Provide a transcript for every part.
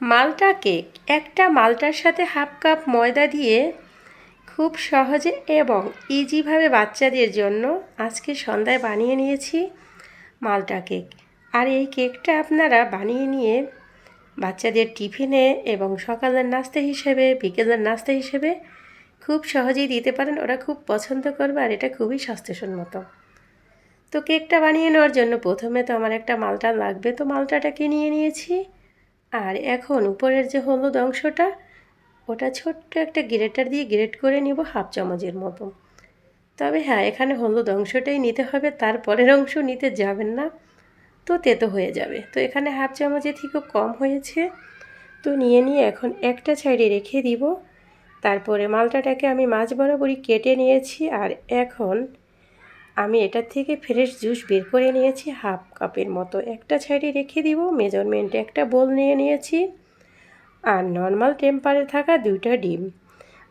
মালটা কেক। একটা মালটার সাথে হাফ কাপ ময়দা দিয়ে খুব সহজে এবং ইজিভাবে বাচ্চাদের জন্য আজকে সন্ধ্যায় বানিয়ে নিয়েছি মালটা কেক। আর এই কেকটা আপনারা বানিয়ে নিয়ে বাচ্চাদের টিফিনে এবং সকালের নাস্তা হিসেবে, বিকেলের নাস্তা হিসেবে খুব সহজেই দিতে পারেন। ওরা খুব পছন্দ করবে আর এটা খুবই স্বাস্থ্যসম্মত। তো কেকটা বানিয়ে নেওয়ার জন্য প্রথমে তো আমার একটা মালটা লাগবে। তো মালটাটাকে নিয়ে নিয়েছি। আর এখন উপরের যে হলুদ অংশটা, ওটা ছোট্ট একটা গ্রেটার দিয়ে গ্রেট করে নিব হাফ চামচের মতো। তবে হ্যাঁ এখানে হলুদ অংশটাই নিতে হবে তারপরের অংশ নিতে যাবেন না, তো তেতো হয়ে যাবে। তো এখানে হাফ চামচের থেকেও কম হয়েছে, তো নিয়ে নিয়ে এখন একটা সাইডে রেখে দিব। তারপরে মালটাটাকে আমি মাছ বরাবরই কেটে নিয়েছি, আর এখন আমি এটার থেকে ফ্রেশ জুস বের করে নিয়েছি হাফ কাপের মতো। একটা সাইডে রেখে দিব মেজারমেন্টে একটা বোল নিয়ে নিয়েছি। আর নর্মাল টেম্পারে থাকা দুইটা ডিম।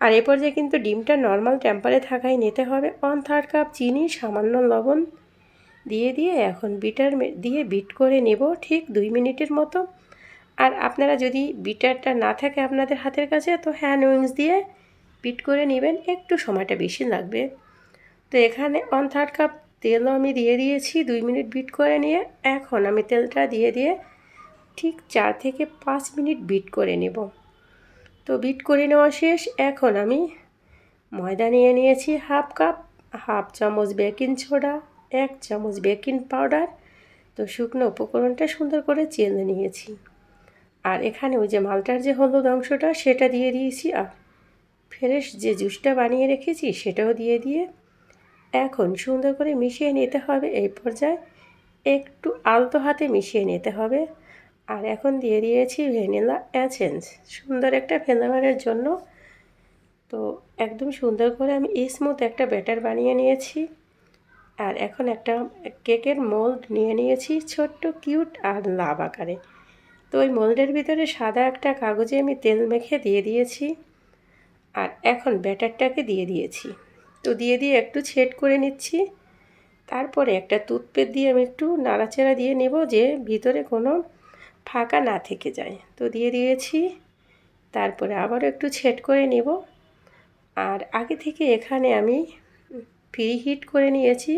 আর এ পর্যায়ে কিন্তু ডিমটা নর্মাল টেম্পারে থাকাই নিতে হবে। ওয়ান থার্ড কাপ চিনি, সামান্য লবণ দিয়ে দিয়ে এখন বিটার দিয়ে বিট করে নেব ঠিক দুই মিনিটের মতো। আর আপনারা যদি বিটারটা না থাকে আপনাদের হাতের কাছে, তো হ্যান্ড উইংস দিয়ে বিট করে নেবেন। একটু সময়টা বেশি লাগবে। তো এখানে ওয়ান থার্ড কাপ তেলও আমি দিয়ে দিয়েছি, দুই মিনিট বিট করে নিয়ে। এখন আমি তেলটা দিয়ে দিয়ে ঠিক চার থেকে পাঁচ মিনিট বিট করে নেব। তো বিট করে নেওয়া শেষ। এখন আমি ময়দা নিয়ে নিয়েছি হাফ কাপ হাফ চামচ বেকিং সোডা এক চামচ বেকিং পাউডার তো শুকনো উপকরণটা সুন্দর করে চেলে নিয়েছি। আর এখানে ওই যে মালটার যে হলুদ অংশটা, সেটা দিয়ে দিয়েছি। আর ফ্রেশ যে জুসটা বানিয়ে রেখেছি, সেটাও দিয়ে দিয়ে এখন সুন্দর করে মিশিয়ে নিতে হবে এই পর্যায়ে। একটু আলতো হাতে মিশিয়ে নিতে হবে। আর এখন দিয়ে দিয়েছি ভ্যানিলা অ্যাসেন্স সুন্দর একটা ফ্লেভারের জন্য। তো একদম সুন্দর করে আমি স্মুথ একটা ব্যাটার বানিয়ে নিয়েছি। আর এখন একটা কেকের মোল্ড নিয়ে নিয়েছি ছোট্ট, কিউট আর লাভ আকারে। তো ওই মোল্ডের ভিতরে সাদা একটা কাগজে আমি তেল মেখে দিয়ে দিয়েছি। আর এখন ব্যাটারটাকে দিয়ে দিয়েছি। তো দিয়ে দিয়ে একটু ছেট করে নিচ্ছি। তারপরে একটা টুথপেট দিয়ে আমি একটু নাড়াচাড়া দিয়ে নেব যে ভিতরে কোনো ফাঁকা না থেকে যায়। তো দিয়ে দিয়েছি। তারপরে আবারও একটু ছেট করে নেব। আর আগে থেকে এখানে আমি ফ্রি হিট করে নিয়েছি।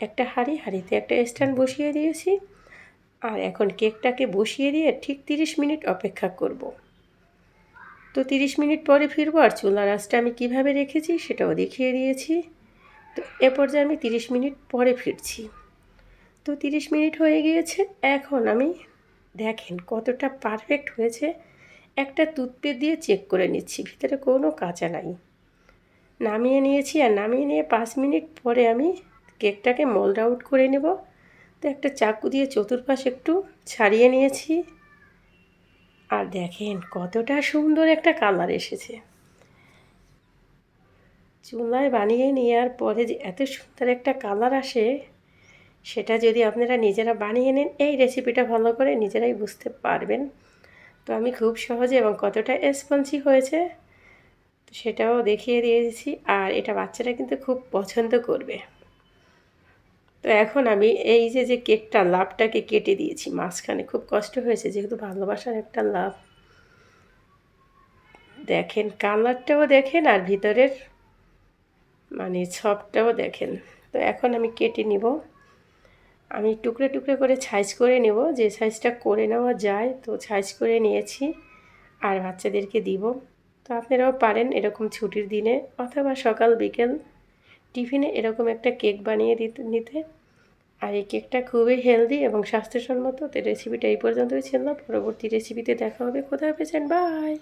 একটা হাঁড়ি, হাঁড়িতে একটা স্ট্যান্ড বসিয়ে দিয়েছি। আর এখন কেকটাকে বসিয়ে দিয়ে ঠিক তিরিশ মিনিট অপেক্ষা করব। তো তিরিশ মিনিট পরে ফিরবো আর চুলার আঁচটা আমি কীভাবে রেখেছি সেটাও দেখিয়ে দিয়েছি। তো এ পর্যায়ে আমি তিরিশ মিনিট পরে ফিরছি। তো তিরিশ মিনিট হয়ে গিয়েছে, এখন আমি দেখেন কতটা পারফেক্ট হয়েছে। একটা টুথপে দিয়ে চেক করে নিচ্ছি, ভিতরে কোনো কাঁচা নাই। নামিয়ে নিয়েছি আর নামিয়ে নিয়ে পাঁচ মিনিট পরে আমি কেকটাকে মোল্ড আউট করে নেব। তো একটা চাকু দিয়ে চতুর্পাশ একটু ছাড়িয়ে নিয়েছি। আর দেখেন কতটা সুন্দর একটা কালার এসেছে। চুলায় বানিয়ে নেওয়ার পরে যে এত সুন্দর একটা কালার আসে, সেটা যদি আপনারা নিজেরা বানিয়ে নেন, এই রেসিপিটা ভালো করে নিজেরাই বুঝতে পারবেন। তো আমি খুব সহজে এবং কতটা স্পঞ্জি হয়েছে, সেটাও দেখিয়ে দিয়েছি। আর এটা বাচ্চারা কিন্তু খুব পছন্দ করবে। তো এখন আমি এই যে যে কেকটা, লাভটাকে কেটে দিয়েছি। মাঝখানে খুব কষ্ট হয়েছে, যেহেতু ভালোবাসার একটা লাভ। দেখেন, কালারটাও দেখেন আর ভিতরের মানে ছপটাও দেখেন। তো এখন আমি কেটে নিব। আমি টুকরে টুকরে করে ছাইজ করে নেব। যে সাইজটা করে নেওয়া যায়, তো ছাইজ করে নিয়েছি আর বাচ্চাদেরকে দিব। তো আপনারাও পারেন এরকম ছুটির দিনে অথবা সকাল, বিকেল টিফিনে এরকম একটা কেক বানিয়ে দিতে, নিতে। আর এই কেকটা খুবই হেলদি এবং স্বাস্থ্যসম্মত। তো রেসিপিটা এই পর্যন্তই ছিল। পরবর্তী রেসিপিতে দেখা হবে। খোদা পেয়েছেন বাই